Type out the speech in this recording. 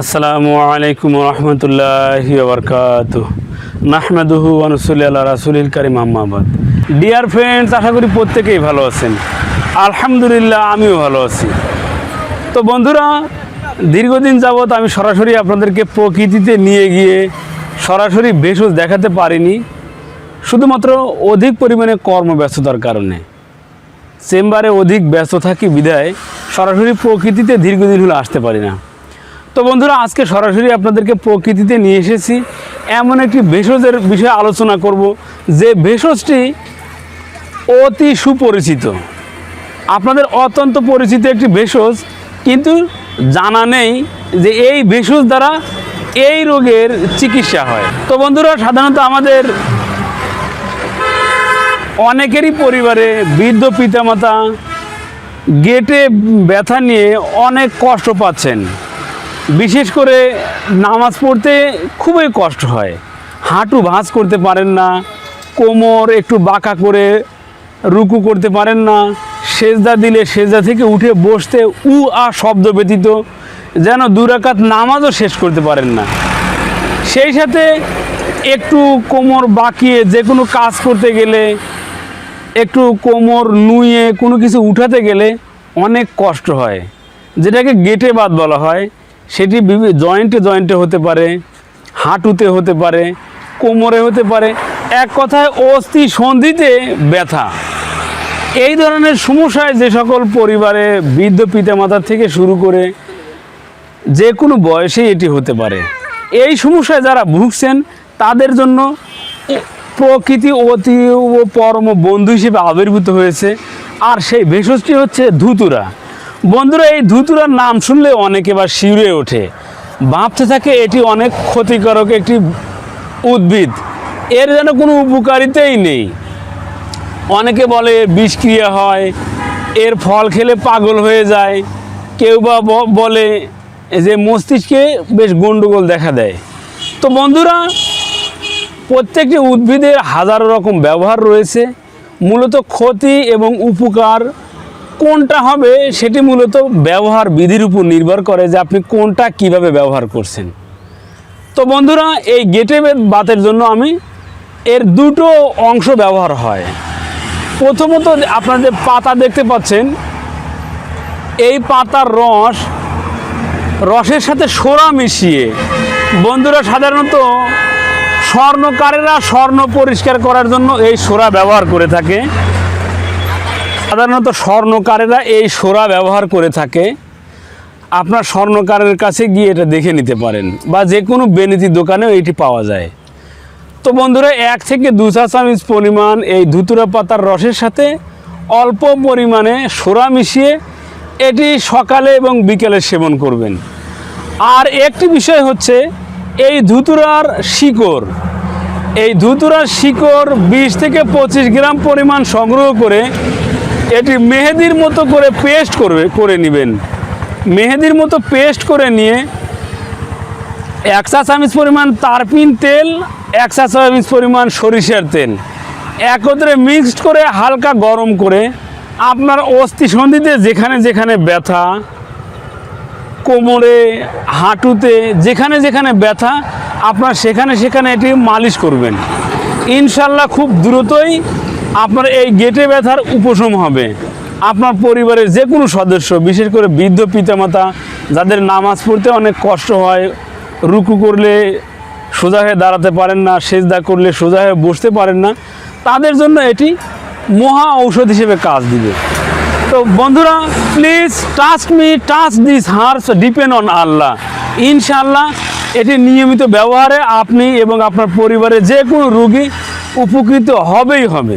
আসসালামু আলাইকুম রহমতুল্লাহ বরকাত নাহমাদুহু আনসুল্লাহ রাসুলিল করিম আহমাবাদ ডিয়ার ফ্রেন্ডস আশা করি প্রত্যেকেই ভালো আছেন। আলহামদুলিল্লাহ, আমিও ভালো আছি। তো বন্ধুরা, দীর্ঘদিন যাবৎ আমি সরাসরি আপনাদেরকে প্রকৃতিতে নিয়ে গিয়ে সরাসরি ভেষজ দেখাতে পারিনি। শুধুমাত্র অধিক পরিমাণে কর্মব্যস্ততার কারণে। চেম্বারে অধিক ব্যস্ত থাকি বিধায় সরাসরি প্রকৃতিতে দীর্ঘদিন হলে আসতে পারি না। তো বন্ধুরা, আজকে সরাসরি আপনাদেরকে প্রকৃতিতে নিয়ে এসেছি। এমন একটি ভেষজের বিষয়ে আলোচনা করব, যে ভেষজটি অতি সুপরিচিত। আপনাদের অত্যন্ত পরিচিত একটি ভেষজ, কিন্তু জানা নেই যে এই ভেষজ দ্বারা এই রোগের চিকিৎসা হয়। তো বন্ধুরা, সাধারণত আমাদের অনেকেরই পরিবারে বৃদ্ধ পিতামাতা গেটে ব্যথা নিয়ে অনেক কষ্ট পাচ্ছেন। বিশেষ করে নামাজ পড়তে খুবই কষ্ট হয়। হাঁটু ভাঁজ করতে পারেন না, কোমর একটু বাঁকা করে রুকু করতে পারেন না, সেজদা দিলে সেজদা থেকে উঠে বসতে উ, আ শব্দ ব্যতীত যেন দুরাকাত নামাজও শেষ করতে পারেন না। সেই সাথে একটু কোমর বাঁকিয়ে যে কোনো কাজ করতে গেলে, একটু কোমর নুয়ে কোনো কিছু উঠাতে গেলে অনেক কষ্ট হয়, যেটাকে গেটে বাদ বলা হয়। সেটি জয়েন্টে জয়েন্টে হতে পারে, হাঁটুতে হতে পারে, কোমরে হতে পারে। এক কথায় অস্থি সন্ধিতে ব্যথা। এই ধরনের সমস্যায় যে সকল পরিবারে বৃদ্ধ পিতামাতা থেকে শুরু করে যে কোনো বয়সেই এটি হতে পারে। এই সমস্যায় যারা ভুগছেন, তাদের জন্য প্রকৃতি অতি ও পরম বন্ধু হিসেবে আবির্ভূত হয়েছে। আর সেই ভেষজটি হচ্ছে ধুতুরা। বন্ধুরা, এই ধুতুরার নাম শুনলে অনেকে বা শিউরে ওঠে। ভাবতে থাকে এটি অনেক ক্ষতিকারক একটি উদ্ভিদ। এর যেন কোনো উপকারিতাই নেই। অনেকে বলে বিষক্রিয়া হয়, এর ফল খেলে পাগল হয়ে যায়। কেউ বা বলে যে মস্তিষ্কে বেশ গণ্ডগোল দেখা দেয়। তো বন্ধুরা, প্রত্যেকটি উদ্ভিদের হাজারো রকম ব্যবহার রয়েছে। মূলত ক্ষতি এবং উপকার কোনটা হবে সেটি মূলত ব্যবহার বিধির উপর নির্ভর করে যে আপনি কোনটা কীভাবে ব্যবহার করছেন। তো বন্ধুরা, এই গেটে বাতের জন্য আমি এর দুটো অংশ ব্যবহার হয়। প্রথমত আপনার যে পাতা দেখতে পাচ্ছেন, এই পাতার রস, রসের সাথে সোরা মিশিয়ে, বন্ধুরা সাধারণত স্বর্ণকারেরা স্বর্ণ পরিষ্কার করার জন্য এই সোরা ব্যবহার করে থাকে। সাধারণত স্বর্ণকারেরা এই সোরা ব্যবহার করে থাকে। আপনার স্বর্ণকারের কাছে গিয়ে এটা দেখে নিতে পারেন বা যে কোনো বেনিতি দোকানেও এটি পাওয়া যায়। তো বন্ধুরা, এক থেকে দু চা চামচ পরিমাণ এই ধুতুরা পাতার রসের সাথে অল্প পরিমাণে সোরা মিশিয়ে এটি সকালে এবং বিকেলে সেবন করবেন। আর একটি বিষয় হচ্ছে, এই ধুতুরার শিকড়, এই ধুতুরার শিকড় বিশ থেকে পঁচিশ গ্রাম পরিমাণ সংগ্রহ করে এটি মেহেদির মতো করে পেস্ট করবে, করে নেবেন। মেহেদির মতো পেস্ট করে নিয়ে এক চা চামচ পরিমাণ তারপিন তেল একশা চামচ পরিমাণ সরিষার তেল। একত্রে মিক্সড করে হালকা গরম করে আপনার অস্থি সন্ধিতে যেখানে যেখানে ব্যথা, কোমরে, হাঁটুতে, যেখানে যেখানে ব্যথা, আপনার সেখানে সেখানে এটি মালিশ করবেন। ইনশাল্লাহ খুব দ্রুতই আপনার এই গেটে ব্যথার উপশম হবে। আপনার পরিবারের যে কোনো সদস্য, বিশেষ করে বৃদ্ধ পিতামাতা, যাদের নামাজ পড়তে অনেক কষ্ট হয়, রুকু করলে সোজা হয়ে দাঁড়াতে পারেন না, সেজদা করলে সোজা হয়ে বসতে পারেন না, তাদের জন্য এটি মহা ঔষধ হিসেবে কাজ দিবে। তো বন্ধুরা please touch me touch this hers depend on Allah ইনশাআল্লাহ, এটি নিয়মিত ব্যবহারে আপনি এবং আপনার পরিবারের যে কোনো রুগী উপকৃত হবেই হবে।